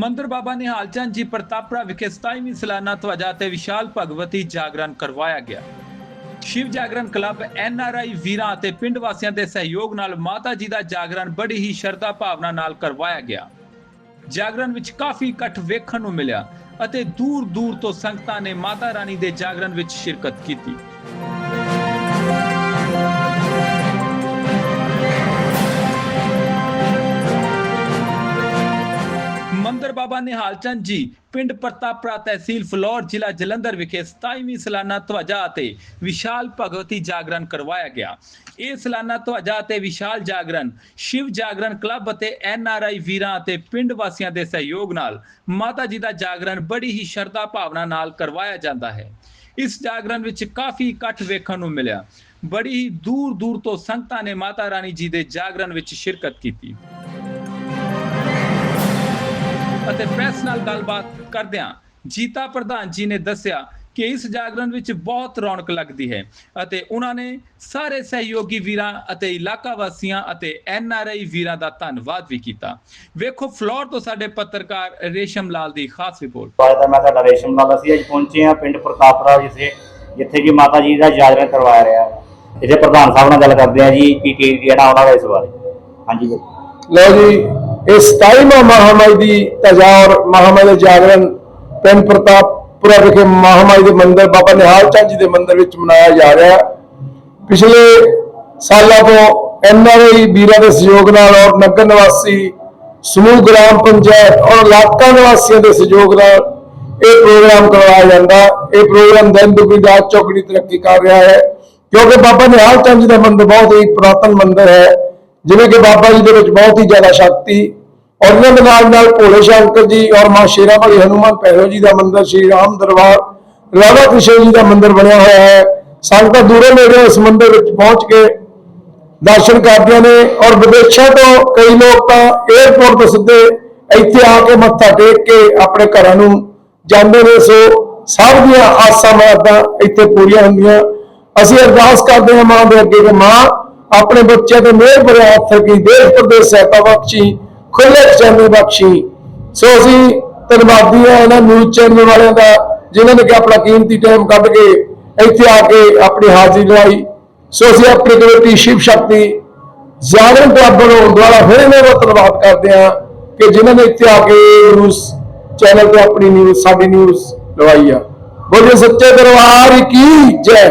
ਮੰਦਰ ਬਾਬਾ ਨਿਹਾਲ ਚੰਦ ਜੀ ਪ੍ਰਤਾਪਰਾ ਵਿਖੇ 27ਵੀਂ ਸਾਲਾਨਾ ਧਵਜਾ ਤੇ ਵਿਸ਼ਾਲ ਭਗਵਤੀ ਜਾਗਰਣ ਕਰਵਾਇਆ ਗਿਆ। Shiv Jagran club, N R I ਵੀਰਾਂ ਅਤੇ ਪਿੰਡ ਵਾਸੀਆਂ ਦੇ ਸਹਿਯੋਗ ਨਾਲ ਮਾਤਾ ਜੀ ਦਾ ਜਾਗਰਣ ਬੜੀ ਹੀ ਸ਼ਰਧਾ ਭਾਵਨਾ ਨਾਲ ਕਰਵਾਇਆ ਗਿਆ। ਜਾਗਰਣ ਵਿੱਚ ਕਾਫੀ ਇਕੱਠ ਵੇਖਣ ਨੂੰ ਮਿਲਿਆ ਅਤੇ ਦੂਰ ਦੂਰ ਤੋਂ ਸੰਗਤਾਂ ਨੇ ਮਾਤਾ ਰਾਣੀ ਦੇ ਜਾਗਰਣ ਵਿੱਚ ਸ਼ਿਰਕਤ ਕੀਤੀ। ਮੰਦਰ ਬਾਬਾ ਨਿਹਾਲ ਚੰਦ ਜੀ, ਪਿੰਡ ਪ੍ਰਤਾਪਰਾ ਤਹਿਸੀਲ ਫਲੌਰ, ਜ਼ਿਲ੍ਹਾ ਜਲੰਧਰ ਵਿਖੇ 27ਵੀਂ ਸਾਲਾਨਾ ਧਵਜਾ ਅਤੇ ਵਿਸ਼ਾਲ ਭਗਵਤੀ ਜਾਗਰਣ ਕਰਵਾਇਆ ਗਿਆ। ਇਹ ਸਾਲਾਨਾ ਧਵਜਾ ਅਤੇ ਵਿਸ਼ਾਲ ਜਾਗਰਣ ਸ਼ਿਵ ਜਾਗਰਣ ਕਲੱਬ ਅਤੇ ਐਨ ਆਰ ਆਈ ਵੀਰਾਂ ਅਤੇ ਪਿੰਡ ਵਾਸੀਆਂ ਦੇ ਸਹਿਯੋਗ ਨਾਲ ਮਾਤਾ ਜੀ ਦਾ ਜਾਗਰਣ ਬੜੀ ਹੀ ਸ਼ਰਧਾ ਭਾਵਨਾ ਨਾਲ ਕਰਵਾਇਆ ਜਾਂਦਾ ਹੈ। ਇਸ ਜਾਗਰਣ ਵਿੱਚ ਕਾਫੀ ਇਕੱਠ ਵੇਖਣ ਨੂੰ ਮਿਲਿਆ। ਬੜੀ ਹੀ ਦੂਰ ਦੂਰ ਤੋਂ ਸੰਗਤਾਂ ਨੇ ਮਾਤਾ ਰਾਣੀ ਜੀ ਦੇ ਜਾਗਰਣ ਵਿੱਚ ਸ਼ਿਰਕਤ ਕੀਤੀ। ਅਤੇ ਪ੍ਰੈਸ ਨਾਲ ਗੱਲਬਾਤ ਕਰਦਿਆਂ ਜੀਤਾ ਪ੍ਰਧਾਨ ਜੀ ਨੇ ਦੱਸਿਆ ਕਿ ਇਸ ਜਾਗਰਣ ਵਿੱਚ ਬਹੁਤ ਰੌਣਕ ਲੱਗਦੀ ਹੈ ਅਤੇ ਉਹਨਾਂ ਨੇ ਸਾਰੇ ਸਹਿਯੋਗੀ ਵੀਰਾਂ ਅਤੇ ਇਲਾਕਾ ਵਾਸੀਆਂ ਅਤੇ ਐਨ ਆਰ ਆਈ ਵੀਰਾਂ ਦਾ ਧੰਨਵਾਦ ਵੀ ਕੀਤਾ। ਵੇਖੋ ਫਲੋਰ ਤੋਂ ਸਾਡੇ ਪੱਤਰਕਾਰ ਰੇਸ਼ਮ ਲਾਲ ਦੀ ਖਾਸ ਰਿਪੋਰਟ। ਅੱਜ ਦਾ ਮੈਂ ਤੁਹਾਡਾ ਰੇਸ਼ਮ ਲਾਲ। ਅਸੀਂ ਅੱਜ ਪਹੁੰਚੇ ਹਾਂ ਪਿੰਡ ਪ੍ਰਤਾਪਰਾ ਜਿੱਥੇ ਜਿੱਥੇ ਕਿ ਮਾਤਾ ਜੀ ਦਾ ਜਾਗਰਣ ਕਰਵਾਇਆ ਰਿਹਾ ਹੈ। ਇਹਦੇ ਪ੍ਰਧਾਨ ਸਾਹਿਬ ਨਾਲ ਗੱਲ ਕਰਦੇ ਹਾਂ ਜੀ ਕੀ ਕੀ ਜਿਹੜਾ ਉਹਨਾਂ ਦਾ ਇਸ ਬਾਰੇ। ਹਾਂਜੀ ਲਓ ਜੀ ਇਹ 27ਵਾਂ ਮਹਾਮਾਈ ਦੀ ਤਜਾ ਔਰ ਮਹਾਮਾਈ ਦੇ ਜਾਗਰਣ ਪਿੰਡ ਪ੍ਰਤਾਪਪੁਰਾ ਵਿਖੇ ਮਹਾਮਾਈ ਦੇ ਮੰਦਿਰ ਬਾਬਾ ਨਿਹਾਲ ਚੰਦ ਜੀ ਦੇ ਮੰਦਿਰ ਵਿੱਚ ਮਨਾਇਆ ਜਾ ਰਿਹਾ ਪਿਛਲੇ ਸਾਲਾਂ ਤੋਂ ਐਨਆਰਆਈ ਵੀਰਾਂ ਦੇ ਸਹਿਯੋਗ ਨਾਲ ਔਰ ਨਗਰ ਨਿਵਾਸੀ, ਸਮੂਹ, ਗ੍ਰਾਮ ਪੰਚਾਇਤ ਔਰ ਇਲਾਕਾ ਨਿਵਾਸੀਆਂ ਦੇ ਸਹਿਯੋਗ ਨਾਲ ਇਹ ਪ੍ਰੋਗਰਾਮ ਕਰਵਾਇਆ ਜਾਂਦਾ ਇਹ ਪ੍ਰੋਗਰਾਮ ਦਿਨ ਦੁਗਣੀ, ਰਾਤ ਚੌਗਣੀ ਤਰੱਕੀ ਕਰ ਰਿਹਾ ਹੈ। ਕਿਉਂਕਿ ਬਾਬਾ ਨਿਹਾਲ ਚੰਦ ਜੀ ਦਾ ਮੰਦਿਰ ਬਹੁਤ ਹੀ ਪੁਰਾਤਨ ਮੰਦਿਰ ਹੈ। ਜਿਵੇਂ ਕਿ ਬਾਬਾ ਜੀ ਦੇ ਵਿੱਚ ਬਹੁਤ ਹੀ ਜ਼ਿਆਦਾ ਸ਼ਕਤੀ ਔਰ ਇਹਨਾਂ ਦੇ ਨਾਲ ਨਾਲ ਭੋਲੇ ਸ਼ੰਕਰ ਜੀ ਔਰ ਮਾਂ ਸ਼ੇਰਾ ਵਾਲੀ ਹਨੂਮਾਨ ਭੈਰੋ ਜੀ ਦਾ ਮੰਦਿਰ, ਸ਼੍ਰੀ ਰਾਮ ਦਰਬਾਰ, ਰਾਧਾ ਕ੍ਰਿਸ਼ਨ ਜੀ ਦਾ ਮੰਦਿਰ ਬਣਿਆ ਹੋਇਆ ਹੈ। ਸੰਗਤਾਂ ਦੂਰੋਂ ਨੇੜੇ ਇਸ ਮੰਦਿਰ ਵਿੱਚ ਪਹੁੰਚ ਕੇ ਦਰਸ਼ਨ ਕਰਦੀਆਂ ਨੇ ਔਰ ਵਿਦੇਸ਼ਾਂ ਤੋਂ ਕਈ ਲੋਕ ਤਾਂ 에어ਪੋਰਟ ਤੋਂ ਸਿੱਧੇ ਇੱਥੇ ਆ ਕੇ ਮੱਥਾ ਟੇਕ ਕੇ ਆਪਣੇ ਘਰਾਂ ਨੂੰ ਜਾਂਦੇ ਨੇ। ਸੋ ਸਭ ਦੀਆਂ ਆਸਾਂ ਮਰਾਦਾਂ ਇੱਥੇ ਪੂਰੀਆਂ ਹੁੰਦੀਆਂ। ਅਸੀਂ ਅਰਦਾਸ ਕਰਦੇ ਹਾਂ ਮਾਂ ਦੇ ਅੱਗੇ ਕਿ ਮਾਂ ਆਪਣੇ ਬੱਚਿਆਂ ਤੇ ਮਿਹਰ ਭਰਿਆ ਹੱਥ ਕੀ ਦੇਸ਼ ਪ੍ਰਦੇਸ਼ ਸਹਾਇਤਾ ਬਖਸ਼ੀ ਖੁੱਲੇ ਖਜ਼ਾਨੇ ਬਖਸ਼ੀ। ਸੋ ਅਸੀਂ ਧੰਨਵਾਦੀ ਹਾਂ ਇਹਨਾਂ ਨਿਊਜ਼ ਚੈਨਲ ਵਾਲਿਆਂ ਦਾ, ਜਿਨ੍ਹਾਂ ਨੇ ਕਿ ਆਪਣਾ ਕੀਮਤੀ ਟਾਈਮ ਕੱਢ ਕੇ ਇੱਥੇ ਆ ਕੇ ਆਪਣੀ ਹਾਜ਼ਰੀ ਲਵਾਈ। ਸੋ ਅਸੀਂ ਆਪਣੀ ਕਮੇਟੀ ਸ਼ਿਵ ਸ਼ਕਤੀ, ਜਾਗਰਣ ਕਲੱਬ ਨੂੰ ਦੁਆਰਾ ਫਿਰ ਇਹਨਾਂ ਦਾ ਧੰਨਵਾਦ ਕਰਦੇ ਹਾਂ ਕਿ ਜਿਨ੍ਹਾਂ ਨੇ ਇੱਥੇ ਆ ਕੇ ਨਿਊਜ਼ ਚੈਨਲ ਤੇ ਆਪਣੀ ਨਿਊਜ਼ ਸਾਡੀ ਨਿਊਜ਼ ਲਵਾਈ ਆ। ਬੋਲੇ ਸੱਚੇ ਦਰਬਾਰ ਕੀ ਜੈ।